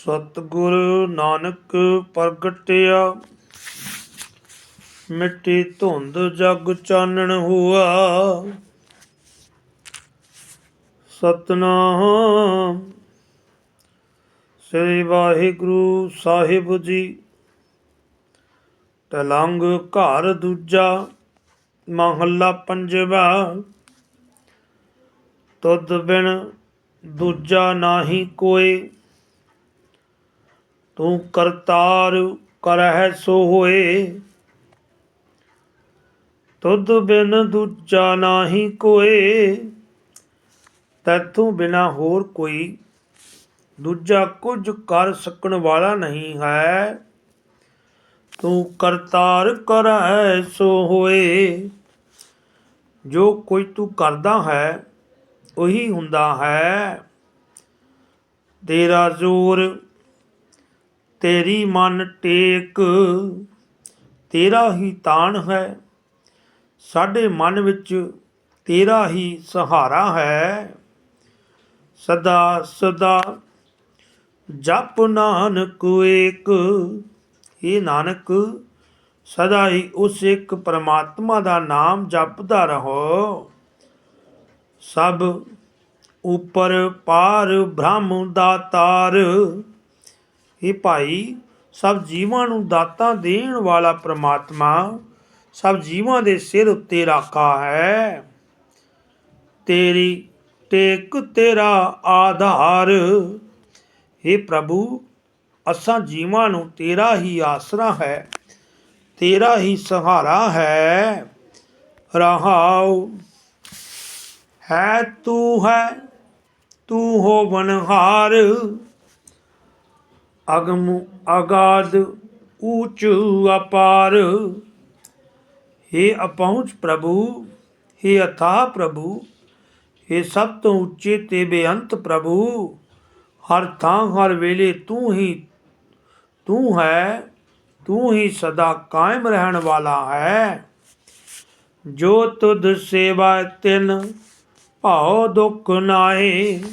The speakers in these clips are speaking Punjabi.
ਸਤਿਗੁਰ ਨਾਨਕ ਪ੍ਰਗਟਿਆ। ਮਿੱਟੀ ਧੁੰਦ ਜਗ ਚਾਨਣ ਹੁਆ। ਸਤਨਾਮ। ਸ੍ਰੀ ਵਾਹਿਗੁਰੂ ਸਾਹਿਬ ਜੀ। ਤਲੰਗ ਘਰ ਦੂਜਾ, ਮਹੱਲਾ ਪੰਜਵਾ। ਤੁਧ ਬਿਨ ਦੂਜਾ ਨਾਹੀ ਕੋਈ। ਤੂੰ ਕਰਤਾਰ ਕਰਹਿ ਸੋ ਹੋਏ। ਤੁਧ ਬਿਨ ਦੂਜਾ ਨਾਹੀ ਕੋਏ। ਤੈਥੋਂ ਬਿਨਾ ਹੋਰ ਕੋਈ ਦੂਜਾ ਕੁਝ ਕਰ ਸਕਣ ਵਾਲਾ ਨਹੀਂ ਹੈ। ਤੂੰ ਕਰਤਾਰ ਕਰੈ ਸੋ ਹੋਏ। ਜੋ ਕੁਝ ਤੂੰ ਕਰਦਾ ਹੈ, ਉਹੀ ਹੁੰਦਾ ਹੈ। ਤੇਰਾ ਜ਼ੋਰ ਤੇਰੀ ਮਨ ਟੇਕ, ਤੇਰਾ ਹੀ ਤਾਣ ਹੈ। ਸਾਡੇ ਮਨ ਵਿੱਚ ਤੇਰਾ ਹੀ ਸਹਾਰਾ ਹੈ। ਸਦਾ ਸਦਾ ਜਪ ਨਾਨਕ ਏਕ। ਇਹ ਨਾਨਕ, ਸਦਾ ਹੀ ਉਸ ਇੱਕ ਪਰਮਾਤਮਾ ਦਾ ਨਾਮ ਜਪਦਾ ਰਹੋ। ਸਭ ਉਪਰ ਪਾਰ ਬ੍ਰਹਮ ਦਾਤਾਰ ਇਹ ਭਾਈ, ਸਭ ਜੀਵਾਂ ਨੂੰ ਦਾਤਾਂ ਦੇਣ ਵਾਲਾ ਪ੍ਰਮਾਤਮਾ, ਸਭ ਜੀਵਾਂ ਦੇ ਸਿਰ ਉੱਤੇ ਰਾਖਾ ਹੈ। ਤੇਰੀ ਟੇਕ ਤੇਰਾ ਆਧਾਰ। हे ਪ੍ਰਭੂ, ਅਸਾਂ ਜੀਵਾਂ ਨੂੰ ਤੇਰਾ ਹੀ ਆਸਰਾ ਹੈ, ਤੇਰਾ ਹੀ ਸਹਾਰਾ ਹੈ। ਰਹਾਉ, ਹੈ ਤੂੰ ਹੈ, ਤੂੰ ਹੋ ਬਨਹਾਰ ਅਗਮ ਅਗਾਧ ਊਚ ਅਪਾਰ हे ਅਪਹੁੰਚ ਪ੍ਰਭੂ हे ਅਥਾਹ ਪ੍ਰਭੂ हे ਸਭ ਤੋਂ ਉੱਚੇ ਤੇ ਬੇਅੰਤ ਪ੍ਰਭੂ ਹਰ ਥਾਂ ਹਰ ਵੇਲੇ ਤੂੰ ਹੀ ਤੂੰ ਹੈ ਤੂੰ ਹੀ ਸਦਾ ਕਾਇਮ ਰਹਿਣ ਵਾਲਾ ਹੈ ਜੋ ਤੁਧ ਸੇਵਾ ਤਿਨ ਭਾਉ ਦੁੱਖ ਨਾਹੀ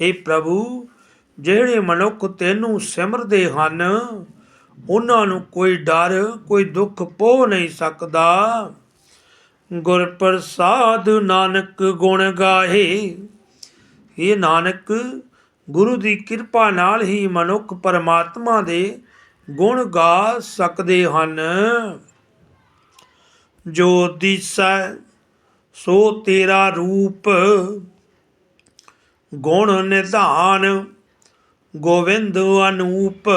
हे ਪ੍ਰਭੂ ਜਿਹੜੇ ਮਨੁੱਖ ਤੈਨੂੰ ਸਿਮਰਦੇ ਹਨ, ਉਹਨਾਂ ਨੂੰ ਕੋਈ ਡਰ, ਕੋਈ ਦੁੱਖ ਪੋ ਨਹੀਂ ਸਕਦਾ। ਗੁਰ ਪ੍ਰਸਾਦ ਨਾਨਕ ਗੁਣ ਗਾਹੇ ਇਹ ਨਾਨਕ, ਗੁਰੂ ਦੀ ਕਿਰਪਾ ਨਾਲ ਹੀ ਮਨੁੱਖ ਪਰਮਾਤਮਾ ਦੇ ਗੁਣ ਗਾ ਸਕਦੇ ਹਨ। ਜੋ ਦਿਸੈ, ਸੋ ਤੇਰਾ ਰੂਪ ਗੁਣ ਨਿਧਾਨ। ਗੋਵਿੰਦ ਅਨੂਪ।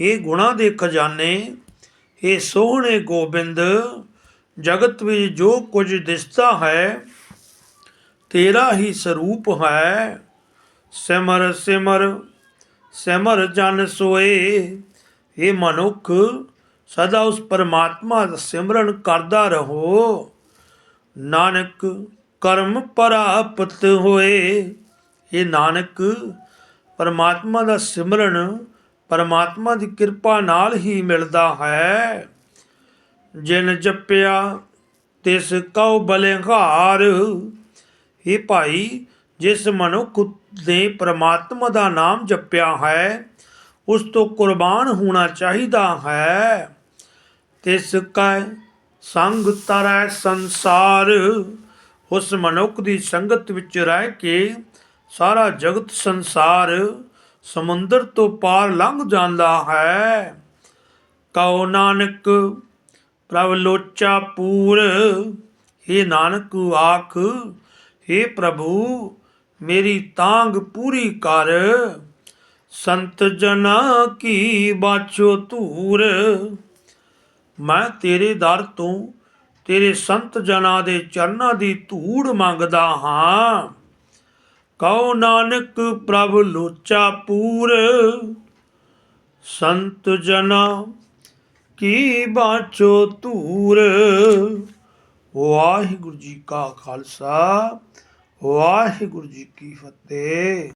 ਇਹ ਗੁਣਾ ਦੇ ਖਜ਼ਾਨੇ ਇਹ ਸੋਹਣੇ ਗੋਬਿੰਦ, ਜਗਤ ਵਿੱਚ ਜੋ ਕੁਝ ਦਿਸਦਾ ਹੈ, ਤੇਰਾ ਹੀ ਸਰੂਪ ਹੈ। ਸਿਮਰ ਸਿਮਰ ਸਿਮਰ ਜਨ ਸੋਏ। ਇਹ ਮਨੁੱਖ, ਸਦਾ ਉਸ ਪਰਮਾਤਮਾ ਦਾ ਸਿਮਰਨ ਕਰਦਾ ਰਹੋ। ਨਾਨਕ, ਕਰਮ ਪ੍ਰਾਪਤ ਹੋਏ। ਇਹ ਨਾਨਕ ਪਰਮਾਤਮਾ ਦਾ ਸਿਮਰਨ ਪਰਮਾਤਮਾ ਦੀ ਕਿਰਪਾ ਨਾਲ ਹੀ ਮਿਲਦਾ ਹੈ। ਜਿਨ ਜਪਿਆ, ਤਿਸ ਕਉ ਬਲਿਹਾਰ। ਇਹ ਭਾਈ, ਜਿਸ ਮਨੁੱਖ ਨੇ ਪਰਮਾਤਮਾ ਦਾ ਨਾਮ ਜਪਿਆ ਹੈ, ਉਸ ਤੋਂ ਕੁਰਬਾਨ ਹੋਣਾ ਚਾਹੀਦਾ ਹੈ। ਤਿਸ ਕੈ ਸੰਗ ਤਰੈ ਸੰਸਾਰ, ਉਸ ਮਨੁੱਖ ਦੀ ਸੰਗਤ ਵਿੱਚ ਰਹਿ ਕੇ ਸਾਰਾ ਜਗਤ ਸੰਸਾਰ ਸਮੁੰਦਰ ਤੋਂ ਪਾਰ ਲੰਘ ਜਾਂਦਾ ਹੈ। ਕਉ ਨਾਨਕ, ਪ੍ਰਭ ਲੋਚਾ ਪੂਰ हे ਨਾਨਕ ਆਖ हे ਪ੍ਰਭੂ, ਮੇਰੀ ਤਾਂਗ ਪੂਰੀ ਕਰ। ਸੰਤ ਜਨਾ ਕੀ ਬਾਛੋ ਧੂਰ, ਮੈਂ ਤੇਰੇ ਦਰ ਤੋਂ ਤੇਰੇ ਸੰਤ ਜਨਾ ਦੇ ਚਰਨਾਂ ਦੀ ਧੂੜ ਮੰਗਦਾ ਹਾਂ। ਕਉ ਨਾਨਕ ਪ੍ਰਭ ਲੋਚਾ ਪੂਰ, ਸੰਤ ਜਨਾ ਕੀ ਬਾਚੋ ਧੂਰ। ਵਾਹਿਗੁਰੂ ਜੀ ਕਾ ਖਾਲਸਾ, ਵਾਹਿਗੁਰੂ ਜੀ ਕੀ ਫਤਿਹ।